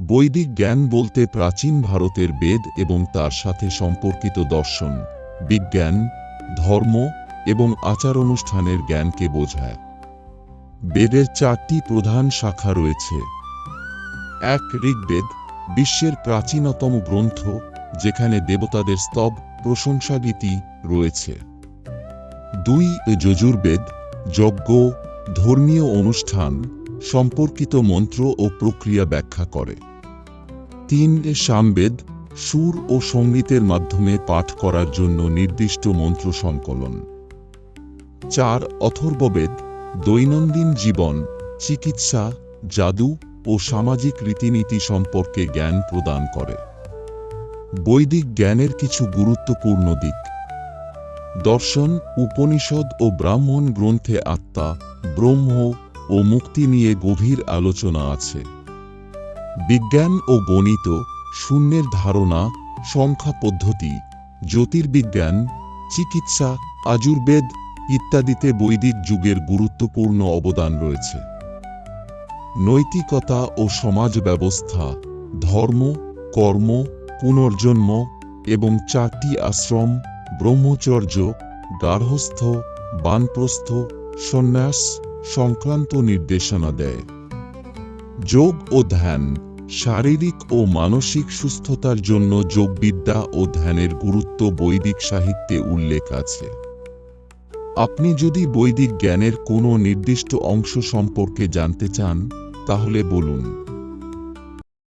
বৈদিক জ্ঞান বলতে প্রাচীন ভারতের বেদ এবং তার সাথে সম্পর্কিত দর্শন, বিজ্ঞান, ধর্ম এবং আচার অনুষ্ঠানের জ্ঞানকে বোঝায়। বেদের চারটি প্রধান শাখা রয়েছে। এক ঋগ্বেদ, বিশ্বের প্রাচীনতম গ্রন্থ, যেখানে দেবতাদের স্তব, প্রশংসাগীতি রয়েছে। দুই যজুর্বেদ, যজ্ঞ, ধর্মীয় অনুষ্ঠান সম্পর্কিত মন্ত্র ও প্রক্রিয়া ব্যাখ্যা করে। তিন, সামবেদ, সুর ও সঙ্গীতের মাধ্যমে পাঠ করার জন্য নির্দিষ্ট মন্ত্র সংকলন। চার, অথর্ববেদ, দৈনন্দিন জীবন, চিকিৎসা, জাদু ও সামাজিক রীতিনীতি সম্পর্কে জ্ঞান প্রদান করে। বৈদিক জ্ঞানের কিছু গুরুত্বপূর্ণ দিক। দর্শন, উপনিষদ ও ব্রাহ্মণ গ্রন্থে আত্মা, ব্রহ্ম ও মুক্তি নিয়ে গভীর আলোচনা আছে। বিজ্ঞান ও গণিত, শূন্যের ধারণা, সংখ্যা পদ্ধতি, জ্যোতির্বিজ্ঞান, চিকিৎসা আজুর্বেদ ইত্যাদিতে বৈদিক যুগের গুরুত্বপূর্ণ অবদান রয়েছে। নৈতিকতা ও সমাজ ব্যবস্থা, ধর্ম, কর্ম, পুনর্জন্ম এবং চারটি আশ্রম, ব্রহ্মচর্য, গার্হস্থ, বানপ্রস্থ, সন্ন্যাস সংক্রান্ত নির্দেশনা দেয়। যোগ ও ধ্যান, শারীরিক ও মানসিক সুস্থতার জন্য যোগবিদ্যা ও ধ্যানের গুরুত্ব বৈদিক সাহিত্যে উল্লেখ আছে। আপনি যদি বৈদিক জ্ঞানের কোনো নির্দিষ্ট অংশ সম্পর্কে জানতে চান, তাহলে বলুন।